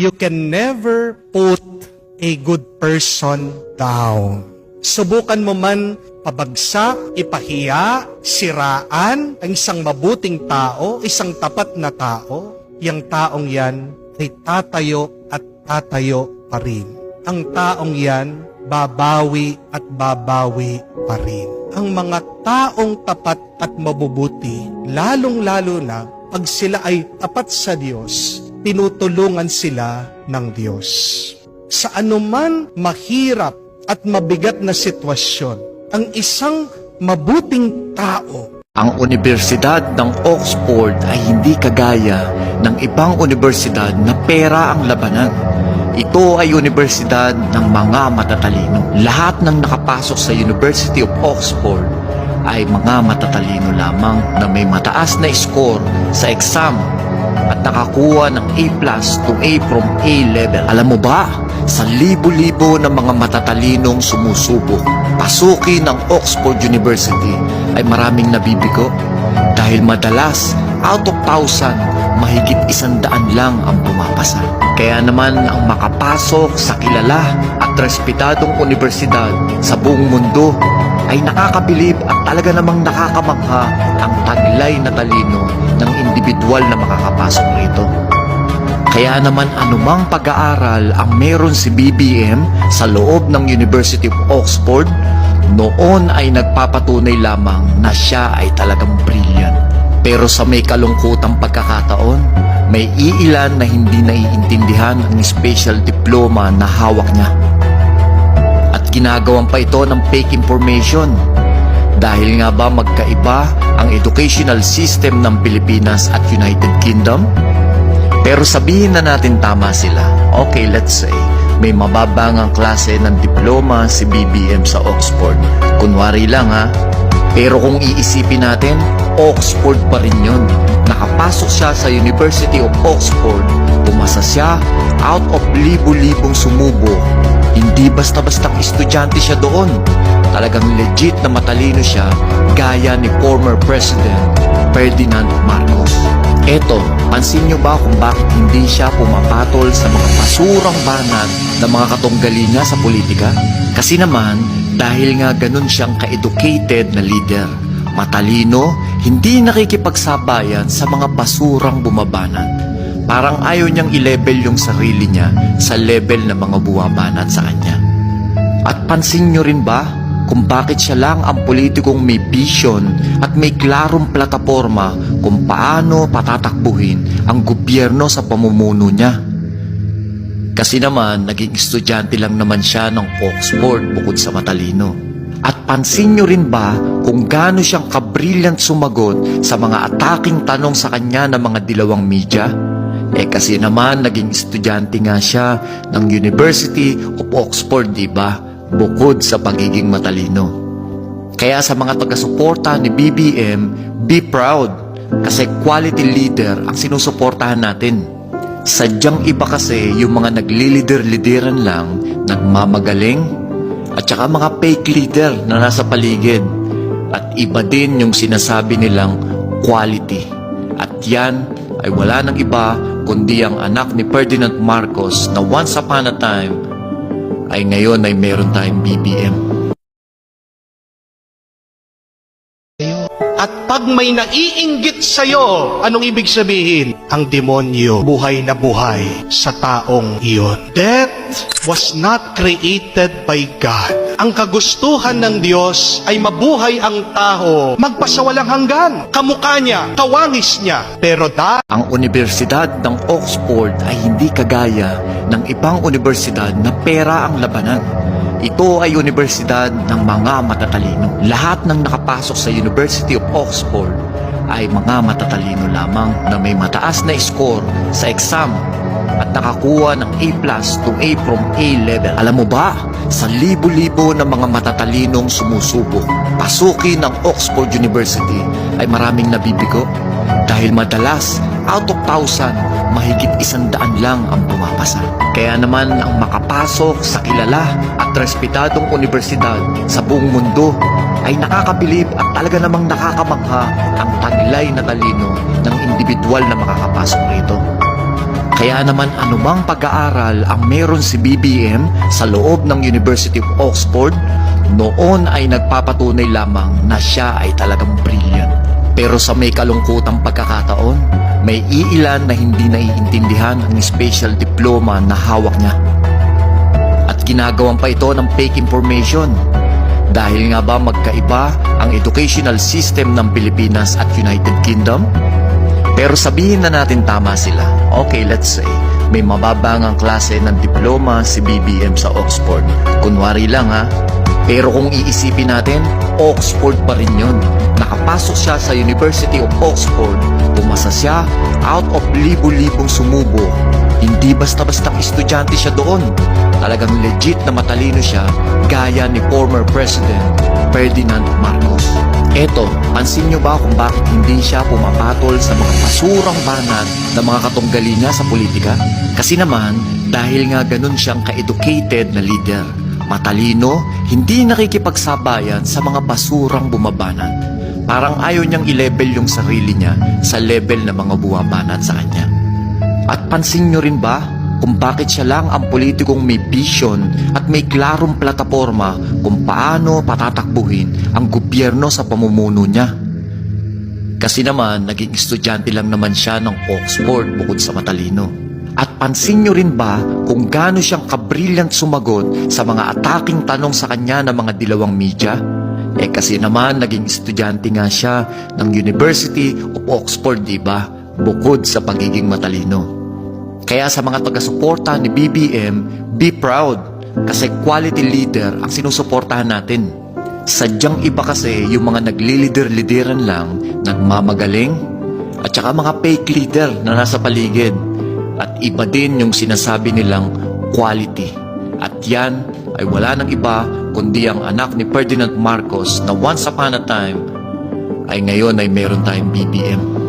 you can never put a good person down. Subukan mo man pabagsak, ipahiya, siraan ang isang mabuting tao, isang tapat na tao, yung taong yan ay tatayo at tatayo pa rin. Ang taong yan, babawi at babawi pa rin. Ang mga taong tapat at mabubuti, lalong-lalo na pag sila ay tapat sa Diyos, tinutulungan sila ng Diyos. Sa anuman mahirap at mabigat na sitwasyon, ang isang mabuting tao Ang Universidad ng Oxford ay hindi kagaya ng ibang universidad na pera ang labanan. Ito ay universidad ng mga matatalino. Lahat ng nakapasok sa University of Oxford ay mga matatalino lamang na may mataas na score sa exam at nakakuha ng A plus to A from A level. Alam mo ba, sa libo-libo ng mga matatalinong sumusubok, pasukin ng Oxford University ay maraming nabibigo dahil madalas out of thousand, mahigit isandaan lang ang pumapasa. Kaya naman ang makapasok sa kilala at respetadong universidad sa buong mundo ay nakakabilib at talaga namang nakakamangha ang taglay na talino ng individual na makakapasok rito. Kaya naman anumang pag-aaral ang meron si BBM sa loob ng University of Oxford, noon ay nagpapatunay lamang na siya ay talagang brilliant. Pero sa may kalungkutang pagkakataon, may iilan na hindi naiintindihan ang special diploma na hawak niya. Ginagawan pa ito ng fake information. Dahil nga ba magkaiba ang educational system ng Pilipinas at United Kingdom? Pero sabihin na natin tama sila. Okay, let's say, may mababangang klase ng diploma si BBM sa Oxford. Kunwari lang ha. Pero kung iisipin natin, Oxford pa rin yun. Nakapasok siya sa University of Oxford. Pumasa siya out of libo-libong sumubo. Hindi basta-bastang estudyante siya doon. Talagang legit na matalino siya gaya ni former President Ferdinand Marcos. Eto, pansin nyo ba kung bakit hindi siya pumapatol sa mga basurang banat ng mga katunggali niya sa politika? Kasi naman, dahil nga ganun siyang ka-educated na leader, matalino, hindi nakikipagsabayan sa mga basurang bumabanat. Parang ayaw niyang i-level yung sarili niya sa level ng mga bumabanat sa kanya. At pansin nyo rin ba kung bakit siya lang ang politikong may vision at may klarong plataforma kung paano patatakbuhin ang gobyerno sa pamumuno niya? Kasi naman, naging estudyante lang naman siya ng Oxford bukod sa matalino. At pansin nyo rin ba kung gaano siyang kabrilliant sumagot sa mga ataking tanong sa kanya ng mga dilawang media? Eh kasi naman naging estudyante nga siya ng University of Oxford, di ba? Bukod sa pagiging matalino. Kaya sa mga taga-suporta ni BBM, be proud kasi quality leader ang sinusuportahan natin. Sadyang iba kasi yung mga naglilider-lideran lang, nagmamagaling, at saka mga fake leader na nasa paligid. At iba din yung sinasabi nilang quality. At yan ay wala ng iba kundi ang anak ni Ferdinand Marcos na once upon a time ay ngayon ay meron tayong BBM. At pag may naiinggit sa'yo, anong ibig sabihin? Ang demonyo, buhay na buhay sa taong iyon. Death was not created by God. Ang kagustuhan ng Diyos ay mabuhay ang tao, magpasawalang hanggan. Kamukha niya, kawangis niya. Pero dahil Ang Universidad ng Oxford ay hindi kagaya ng ibang universidad na pera ang labanan. Ito ay universidad ng mga matatalino. Lahat ng nakapasok sa University of Oxford ay mga matatalino lamang na may mataas na score sa exam at nakakuha ng A plus to A from A level. Alam mo ba, sa libo-libo ng mga matatalinong sumusubok, pasukin ng Oxford University ay maraming nabibigo dahil madalas out of thousand, mahigit isandaan lang ang pumapasa. Kaya naman ang makapasok sa kilala at respetadong universidad sa buong mundo ay nakakabilib at talaga namang nakakamangha ang taglay na talino ng individual na makakapasok rito. Kaya naman anumang pag-aaral ang meron si BBM sa loob ng University of Oxford, noon ay nagpapatunay lamang na siya ay talagang brilliant. Pero sa may kalungkutang pagkakataon, may iilan na hindi naiintindihan ang special diploma na hawak niya. At ginagawan pa ito ng fake information. Dahil nga ba magkaiba ang educational system ng Pilipinas at United Kingdom? Pero sabihin na natin tama sila. Okay, let's say, may mababangang klase ng diploma si BBM sa Oxford. Kunwari lang ha. Pero kung iisipin natin, Oxford pa rin yun. Nakapasok siya sa University of Oxford. Pumasa siya out of libo-libong sumubo. Hindi basta-bastang estudyante siya doon. Talagang legit na matalino siya gaya ni former President Ferdinand Marcos. Eto, pansin nyo ba kung bakit hindi siya pumapatol sa mga basurang banat ng mga katunggali niya sa politika? Kasi naman, dahil nga ganun siyang ka-educated na leader, matalino, hindi nakikipagsabayan sa mga basurang bumabanat. Parang ayaw niyang i-level yung sarili niya sa level ng mga bumabanat sa kanya. At pansin nyo rin ba kung bakit siya lang ang politikong may vision at may klarong plataforma kung paano patatakbuhin ang gobyerno sa pamumuno niya? Kasi naman, naging estudyante lang naman siya ng Oxford bukod sa matalino. At pansin nyo rin ba kung gaano siyang kabrilliant sumagot sa mga ataking tanong sa kanya ng mga dilawang media? Eh kasi naman, naging estudyante nga siya ng University of Oxford, di ba? Bukod sa pagiging matalino. Kaya sa mga taga-suporta ni BBM, be proud kasi quality leader ang sinusuportahan natin. Sadyang iba kasi yung mga naglilider-lideran lang, nagmamagaling, at saka mga fake leader na nasa paligid. At iba din yung sinasabi nilang quality. At yan ay wala ng iba kundi ang anak ni Ferdinand Marcos na once upon a time ay ngayon ay meron tayong BBM.